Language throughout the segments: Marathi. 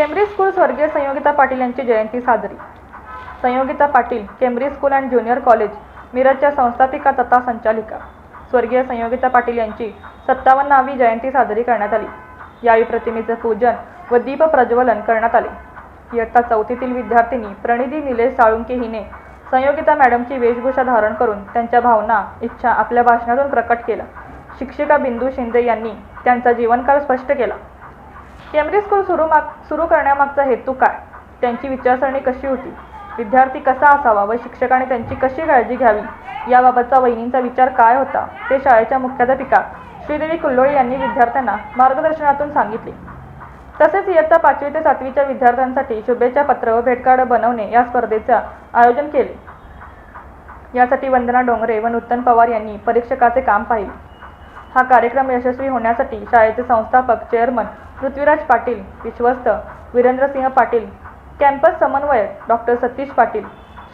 केम्ब्रिज स्कूल स्वर्गीय संयोगिता पाटील यांची जयंती साजरी. Sanyogita Patil Cambridge school and junior college मिरजच्या संस्थापिका तथा संचालिका. स्वर्गीय संयोगिता पाटील यांची सत्तावन्नावी जयंती साजरी करण्यात आली. यावेळी प्रतिमेचं पूजन व दीप प्रज्वलन करण्यात आले. इयत्ता चौथीतील विद्यार्थिनी प्रणिधी निलेश साळुंके हिने संयोगिता मॅडमची वेशभूषा धारण करून त्यांच्या भावना इच्छा आपल्या भाषणातून प्रकट केल्या. शिक्षिका बिंदू शिंदे यांनी त्यांचा जीवनकाळ स्पष्ट केला. केम्ब्रिज स्कूल सुरू माग सुरू करण्यामागचा हेतू काय? त्यांची विचारसरणी कशी होती? विद्यार्थी कसा असावा व शिक्षकाने त्यांची कशी काळजी घ्यावी? याबाबतचा वहिनींचा विचार काय होता? ते शाळेच्या मुख्याध्यापिका श्रीदेवी कुल्लोळी यांनी विद्यार्थ्यांना मार्गदर्शनातून सांगितले. तसेच इयत्ता पाचवी ते सातवीच्या विद्यार्थ्यांसाठी शुभेच्छा पत्र व भेटकार्ड बनवणे या स्पर्धेचे आयोजन केले. यासाठी वंदना डोंगरे व नूतन पवार यांनी परीक्षकाचे काम पाहिले. हा कार्यक्रम यशस्वी होण्यासाठी शाळेचे संस्थापक चेअरमन पृथ्वीराज पाटील विश्वस्त वीरेंद्रसिंह पाटील कॅम्पस समन्वयक डॉक्टर सतीश पाटील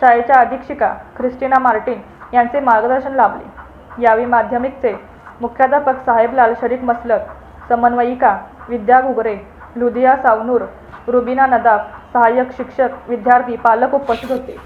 शाळेच्या अधीक्षिका ख्रिस्टिना मार्टिन यांचे मार्गदर्शन लाभले. यावेळी माध्यमिकचे मुख्याध्यापक साहेबलाल शरीफ मसलक समन्वयिका विद्या घुगरे लुधिया सावनूर रुबिना नदाफ सहाय्यक शिक्षक विद्यार्थी पालक उपस्थित होते.